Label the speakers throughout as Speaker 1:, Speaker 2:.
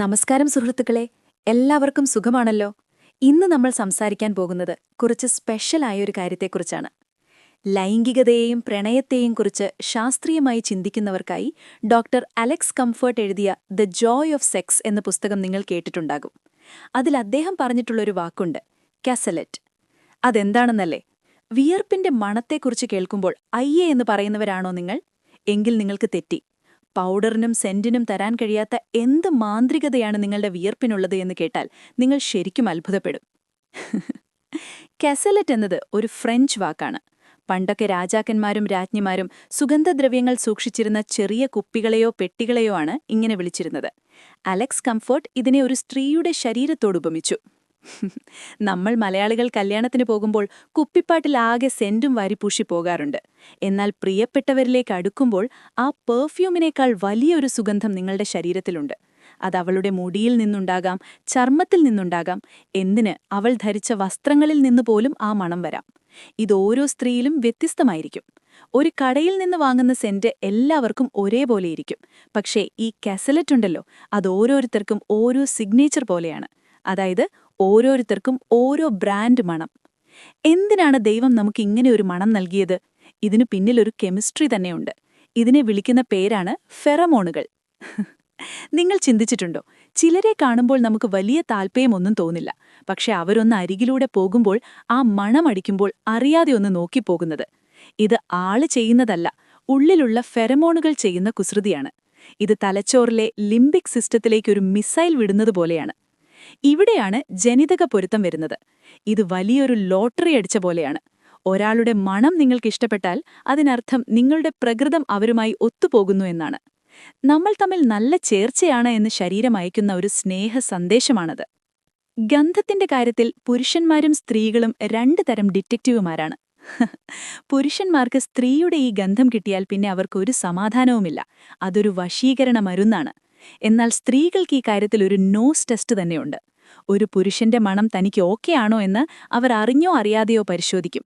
Speaker 1: നമസ്കാരം സുഹൃത്തുക്കളെ. എല്ലാവർക്കും സുഖമാണല്ലോ. ഇന്ന് നമ്മൾ സംസാരിക്കാൻ പോകുന്നത് കുറച്ച് സ്പെഷ്യലായ ഒരു കാര്യത്തെക്കുറിച്ചാണ്. ലൈംഗികതയെയും പ്രണയത്തെയും കുറിച്ച് ശാസ്ത്രീയമായി ചിന്തിക്കുന്നവർക്കായി ഡോക്ടർ അലക്സ് കംഫർട്ട് എഴുതിയ ദ ജോയ് ഓഫ് സെക്സ് എന്ന പുസ്തകം നിങ്ങൾ കേട്ടിട്ടുണ്ടാകും. അതിൽ അദ്ദേഹം പറഞ്ഞിട്ടുള്ളൊരു വാക്കുണ്ട് കാസലറ്റ് അതെന്താണെന്നല്ലേ? വിയർപ്പിന്റെ മണത്തെക്കുറിച്ച് കേൾക്കുമ്പോൾ അയ്യേ എന്ന് പറയുന്നവരാണോ നിങ്ങൾ? എങ്കിൽ നിങ്ങൾക്ക് തെറ്റി. പൗഡറിനും സെന്റിനും തരാൻ കഴിയാത്ത എന്ത് മാന്ത്രികതയാണ് നിങ്ങളുടെ വിയർപ്പിനുള്ളത് എന്ന് കേട്ടാൽ നിങ്ങൾ ശരിക്കും അത്ഭുതപ്പെടും. കെസലറ്റ് എന്നത് ഒരു ഫ്രഞ്ച് വാക്കാണ്. പണ്ടൊക്കെ രാജാക്കന്മാരും രാജ്ഞിമാരും സുഗന്ധദ്രവ്യങ്ങൾ സൂക്ഷിച്ചിരുന്ന ചെറിയ കുപ്പികളെയോ പെട്ടികളെയോ ആണ് ഇങ്ങനെ വിളിച്ചിരുന്നത്. അലക്സ് കംഫോർട്ട് ഇതിനെ ഒരു സ്ത്രീയുടെ ശരീരത്തോടുപമിച്ചു നമ്മൾ മലയാളികൾ കല്യാണത്തിന് പോകുമ്പോൾ കുപ്പിപ്പാട്ടിലാകെ സെന്റും വാരിപ്പൂശി പോകാറുണ്ട്. എന്നാൽ പ്രിയപ്പെട്ടവരിലേക്ക് അടുക്കുമ്പോൾ ആ പെർഫ്യൂമിനേക്കാൾ വലിയൊരു സുഗന്ധം നിങ്ങളുടെ ശരീരത്തിലുണ്ട്. അത് അവളുടെ മുടിയിൽ നിന്നുണ്ടാകാം ചർമ്മത്തിൽ നിന്നുണ്ടാകാം എന്തിന് അവൾ ധരിച്ച വസ്ത്രങ്ങളിൽ നിന്ന് പോലും ആ മണം വരാം. ഇത് ഓരോ സ്ത്രീയിലും വ്യത്യസ്തമായിരിക്കും. ഒരു കടയിൽ നിന്ന് വാങ്ങുന്ന സെന്റ് എല്ലാവർക്കും ഒരേപോലെ ഇരിക്കും. പക്ഷേ ഈ കാസലറ്റ് ഉണ്ടല്ലോ അത് ഓരോരുത്തർക്കും ഓരോ സിഗ്നേച്ചർ പോലെയാണ്. അതായത് ഓരോരുത്തർക്കും ഓരോ ബ്രാൻഡ് മണം. എന്തിനാണ് ദൈവം നമുക്ക് ഇങ്ങനെ ഒരു മണം നൽകിയത്? ഇതിനു പിന്നിലൊരു കെമിസ്ട്രി തന്നെയുണ്ട്. ഇതിനെ വിളിക്കുന്ന പേരാണ് ഫെറമോണുകൾ നിങ്ങൾ ചിന്തിച്ചിട്ടുണ്ടോ? ചിലരെ കാണുമ്പോൾ നമുക്ക് വലിയ താൽപ്പര്യമൊന്നും തോന്നില്ല. പക്ഷെ അവരൊന്ന് അരികിലൂടെ പോകുമ്പോൾ ആ മണമടിക്കുമ്പോൾ അറിയാതെ ഒന്ന് നോക്കിപ്പോകുന്നത് ഇത് ആൾ ചെയ്യുന്നതല്ല ഉള്ളിലുള്ള ഫെറമോണുകൾ ചെയ്യുന്ന കുസൃതിയാണ്. ഇത് തലച്ചോറിലെ ലിംബിക് സിസ്റ്റത്തിലേക്കൊരു മിസൈൽ വിടുന്നത് പോലെയാണ്. ഇവിടെയാണ് ജനിതക പൊരുത്തം വരുന്നത്. ഇത് വലിയൊരു ലോട്ടറി അടിച്ച പോലെയാണ്. ഒരാളുടെ മണം നിങ്ങൾക്ക് ഇഷ്ടപ്പെട്ടാൽ അതിനർത്ഥം നിങ്ങളുടെ പ്രകൃതം അവരുമായി ഒത്തുപോകുന്നു എന്നാണ്. നമ്മൾ തമ്മിൽ നല്ല ചേർച്ചയാണ് എന്ന് ശരീരം അയക്കുന്ന ഒരു സ്നേഹ സന്ദേശമാണത്. ഗന്ധത്തിന്റെ കാര്യത്തിൽ പുരുഷന്മാരും സ്ത്രീകളും രണ്ടു തരം ഡിറ്റക്റ്റീവുമാരാണ്. പുരുഷന്മാർക്ക് സ്ത്രീയുടെ ഈ ഗന്ധം കിട്ടിയാൽ പിന്നെ അവർക്കൊരു സമാധാനവുമില്ല. അതൊരു വശീകരണ മരുന്നാണ്. എന്നാൽ സ്ത്രീകൾക്ക് ഈ കാര്യത്തിൽ ഒരു നോസ് ടെസ്റ്റ് തന്നെയുണ്ട്. ഒരു പുരുഷന്റെ മണം തനിക്ക് ഓക്കെ ആണോ എന്ന് അവർ അറിഞ്ഞോ അറിയാതെയോ പരിശോധിക്കും.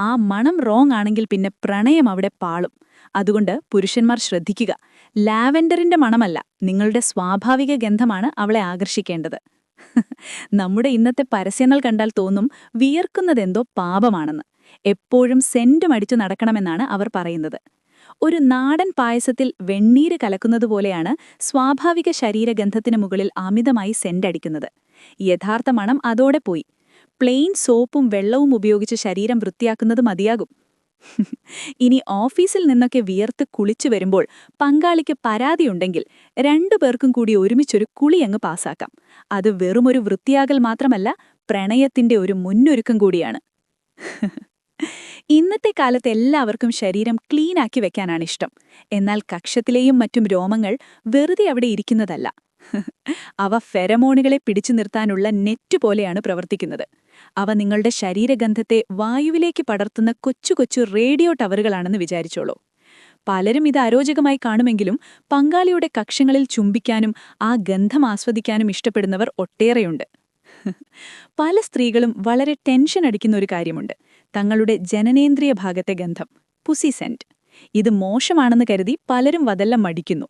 Speaker 1: ആ മണം റോങ് ആണെങ്കിൽ പിന്നെ പ്രണയം അവിടെ പാളും. അതുകൊണ്ട് പുരുഷന്മാർ ശ്രദ്ധിക്കുക. ലാവെൻഡറിന്റെ മണമല്ല നിങ്ങളുടെ സ്വാഭാവിക ഗന്ധമാണ് അവളെ ആകർഷിക്കേണ്ടത്. നമ്മുടെ ഇന്നത്തെ പരസ്യങ്ങൾ കണ്ടാൽ തോന്നും വിയർക്കുന്നതെന്തോ പാപമാണെന്ന്. എപ്പോഴും സെന്റും അടിച്ചു നടക്കണമെന്നാണ് അവർ പറയുന്നത്. ഒരു നാടൻ പായസത്തിൽ വെണ്ണീര് കലക്കുന്നതുപോലെയാണ് സ്വാഭാവിക ശരീരഗന്ധത്തിന് മുകളിൽ അമിതമായി സെന്റടിക്കുന്നത് യഥാർത്ഥ മണം അതോടെ പോയി. പ്ലെയിൻ സോപ്പും വെള്ളവും ഉപയോഗിച്ച് ശരീരം വൃത്തിയാക്കുന്നത് മതിയാകും. ഇനി ഓഫീസിൽ നിന്നൊക്കെ വിയർത്ത് കുളിച്ചു വരുമ്പോൾ പങ്കാളിക്ക് പരാതിയുണ്ടെങ്കിൽ രണ്ടു പേർക്കും കൂടി ഒരുമിച്ചൊരു കുളി അങ്ങ് പാസാക്കാം. അത് വെറുമൊരു വൃത്തിയാകൽ മാത്രമല്ല പ്രണയത്തിന്റെ ഒരു മുന്നൊരുക്കം കൂടിയാണ്. ഇന്നത്തെ കാലത്ത് എല്ലാവർക്കും ശരീരം ക്ലീനാക്കി വെക്കാനാണ് ഇഷ്ടം. എന്നാൽ കക്ഷത്തിലെയും മറ്റും രോമങ്ങൾ വെറുതെ അവിടെ ഇരിക്കുന്നതല്ല. അവ ഫെരമോണുകളെ പിടിച്ചു നിർത്താനുള്ള നെറ്റ് പോലെയാണ് പ്രവർത്തിക്കുന്നത്. അവ നിങ്ങളുടെ ശരീരഗന്ധത്തെ വായുവിലേക്ക് പടർത്തുന്ന കൊച്ചു കൊച്ചു റേഡിയോ ടവറുകളാണെന്ന് വിചാരിച്ചോളൂ. പലരും ഇത് അരോചകമായി കാണുമെങ്കിലും പങ്കാളിയുടെ കക്ഷങ്ങളിൽ ചുംബിക്കാനും ആ ഗന്ധം ആസ്വദിക്കാനും ഇഷ്ടപ്പെടുന്നവർ ഒട്ടേറെയുണ്ട്. പല സ്ത്രീകളും വളരെ ടെൻഷൻ അടിക്കുന്ന ഒരു കാര്യമുണ്ട്. തങ്ങളുടെ ജനനേന്ദ്രിയ ഭാഗത്തെ ഗന്ധം പുസി സെന്റ് ഇത് മോശമാണെന്ന് കരുതി പലരും വതെല്ലാം മടിക്കുന്നു.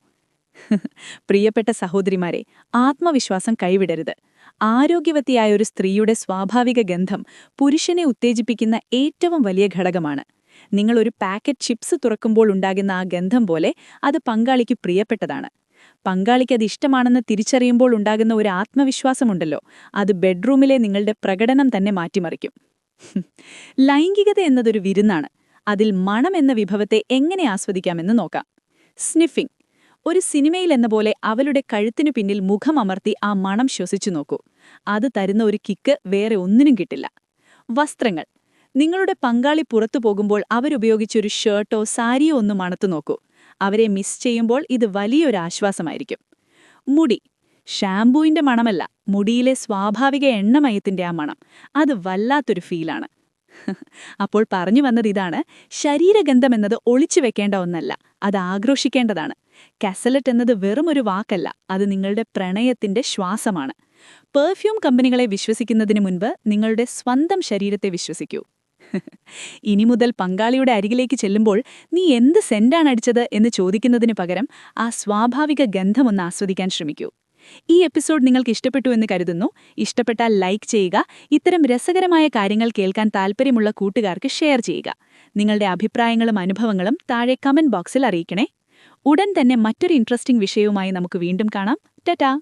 Speaker 1: പ്രിയപ്പെട്ട സഹോദരിമാരെ ആത്മവിശ്വാസം കൈവിടരുത്. ആരോഗ്യവതിയായ ഒരു സ്ത്രീയുടെ സ്വാഭാവിക ഗന്ധം പുരുഷനെ ഉത്തേജിപ്പിക്കുന്ന ഏറ്റവും വലിയ ഘടകമാണ്. നിങ്ങൾ ഒരു പാക്കറ്റ് ചിപ്സ് തുറക്കുമ്പോൾ ഉണ്ടാകുന്ന ആ ഗന്ധം പോലെ അത് പങ്കാളിക്ക് പ്രിയപ്പെട്ടതാണ്. പങ്കാളിക്ക് അത് ഇഷ്ടമാണെന്ന് തിരിച്ചറിയുമ്പോൾ ഉണ്ടാകുന്ന ഒരു ആത്മവിശ്വാസമുണ്ടല്ലോ അത് ബെഡ്റൂമിലെ നിങ്ങളുടെ പ്രകടനം തന്നെ മാറ്റിമറിക്കും. ലൈംഗികത എന്നതൊരു വിരുന്നാണ്. അതിൽ മണം എന്ന വിഭവത്തെ എങ്ങനെ ആസ്വദിക്കാമെന്ന് നോക്കാം. സ്നിഫിംഗ്. ഒരു സിനിമയിൽ എന്ന പോലെ അവളുടെ കഴുത്തിനു പിന്നിൽ മുഖം അമർത്തി ആ മണം ശ്വസിച്ചു നോക്കൂ. അത് തരുന്ന ഒരു കിക്ക് വേറെ ഒന്നിനും കിട്ടില്ല. വസ്ത്രങ്ങൾ. നിങ്ങളുടെ പങ്കാളി പുറത്തു പോകുമ്പോൾ അവരുപയോഗിച്ചൊരു ഷർട്ടോ സാരിയോ ഒന്ന് മണത്തു നോക്കൂ. അവരെ മിസ് ചെയ്യുമ്പോൾ ഇത് വലിയൊരു ആശ്വാസമായിരിക്കും. മുടി. ഷാംപൂവിന്റെ മണമല്ല മുടിയിലെ സ്വാഭാവിക എണ്ണമയത്തിന്റെ ആ മണം. അത് വല്ലാത്തൊരു ഫീലാണ്. അപ്പോൾ പറഞ്ഞു വന്നത് ഇതാണ് ശരീരഗന്ധം എന്നത് ഒളിച്ചു വെക്കേണ്ട ഒന്നല്ല അത് ആഘോഷിക്കേണ്ടതാണ്. കാസലറ്റ് എന്നത് വെറുമൊരു വാക്കല്ല അത് നിങ്ങളുടെ പ്രണയത്തിന്റെ ശ്വാസമാണ്. പെർഫ്യൂം കമ്പനികളെ വിശ്വസിക്കുന്നതിന് മുൻപ് നിങ്ങളുടെ സ്വന്തം ശരീരത്തെ വിശ്വസിക്കൂ. ഇനി മുതൽ പങ്കാളിയുടെ അരികിലേക്ക് ചെല്ലുമ്പോൾ നീ എന്ത് സെന്റാണ് അടിച്ചത് എന്ന് ചോദിക്കുന്നതിന് പകരം ആ സ്വാഭാവിക ഗന്ധമൊന്ന് ആസ്വദിക്കാൻ ശ്രമിക്കൂ. ഈ എപ്പിസോഡ് നിങ്ങൾക്ക് ഇഷ്ടപ്പെട്ടു എന്ന് കരുതുന്നു. ഇഷ്ടപ്പെട്ടാൽ ലൈക്ക് ചെയ്യുക ഇത്തരം രസകരമായ കാര്യങ്ങൾ കേൾക്കാൻ താൽപ്പര്യമുള്ള കൂട്ടുകാർക്ക് ഷെയർ ചെയ്യുക. നിങ്ങളുടെ അഭിപ്രായങ്ങളും അനുഭവങ്ങളും താഴെ കമന്റ് ബോക്സിൽ അറിയിക്കണേ. ഉടൻ തന്നെ മറ്റൊരു ഇൻട്രസ്റ്റിംഗ് വിഷയവുമായി നമുക്ക് വീണ്ടും കാണാം. ടറ്റാ!